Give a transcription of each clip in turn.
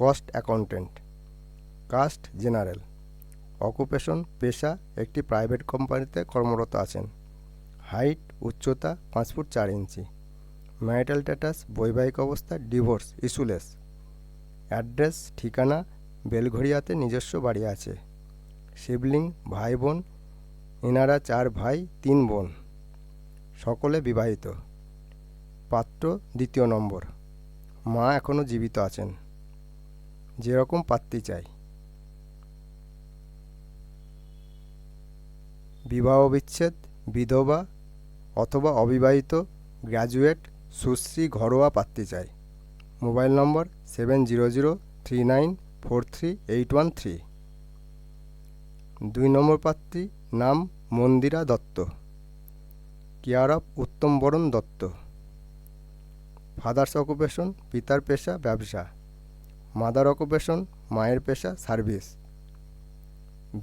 cost accountant caste general. Occupation, পেশা, একটি private কোম্পানিতে কর্মরত আছেন। হাইট, উচ্চতা, পাঁচ ফুট চার ইঞ্চি। ম্যারিটাল স্ট্যাটাস, বৈবাহিক অবস্থা, ডিভোর্স, ইস্যুলেস। অ্যাড্রেস, ঠিকানা, বেলঘড়িয়াতে নিজস্ব বাড়ি আছে। শিবলিং, ভাই বোন, এনারা চার ভাই, তিন বোন। সকলে বিবাহিত। পাত্র, দ্বিতীয় নম্বর। মা এখনও জীবিত আছেন। যেরকম পাত্রী চাই। বিবাহ বিচ্ছেদ, বিধবা অথবা অবিবাহিত, গ্র্যাজুয়েট, সুশ্রী, ঘরোয়া পাত্রী চাই। Mobile number seven zero zero three nine four three eight one three. দুই নম্বর পাত্রী নাম Mandira Dutta. Care of Uttam Baran Dutta. Father's occupation, পিতার পেশা, ব্যবসা। মাদার অকুপেশন, মায়ের পেশা, সার্ভিস।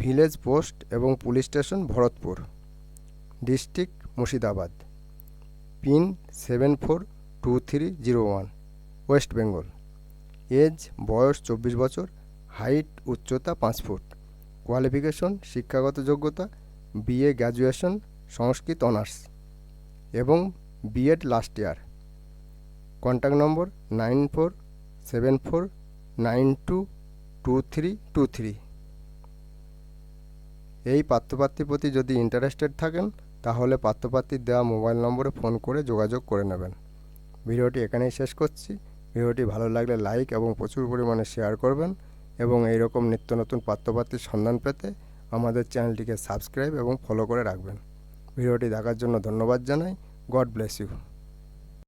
ভিলেজ পোস্ট এবং police station, Bharatpur. District Murshidabad. Pin seven four two three zero one, West Bengal. Age, বয়স চব্বিশ বছর, হাইট, উচ্চতা পাঁচ ফুট। কোয়ালিফিকেশন, শিক্ষাগত যোগ্যতা, বিএ গ্র্যাজুয়েশন, সংস্কৃত অনার্স এবং BEd last year. Contact number nine four seven four nine two two three two three. এই পাত্রপাত্রীর প্রতি যদি ইন্টারেস্টেড থাকেন, তাহলে পাত্রপাত্রীর দেওয়া মোবাইল নম্বরে ফোন করে যোগাযোগ করে নেবেন। ভিডিওটি এখানেই শেষ করছি। ভিডিওটি ভালো লাগলে লাইক এবং প্রচুর পরিমাণে শেয়ার করবেন এবং এই রকম নিত্য নতুন পাত্রপাত্রীর সন্ধান পেতে আমাদের চ্যানেলটিকে সাবস্ক্রাইব এবং ফলো করে রাখবেন। ভিডিওটি দেখার জন্য ধন্যবাদ জানাই। God bless you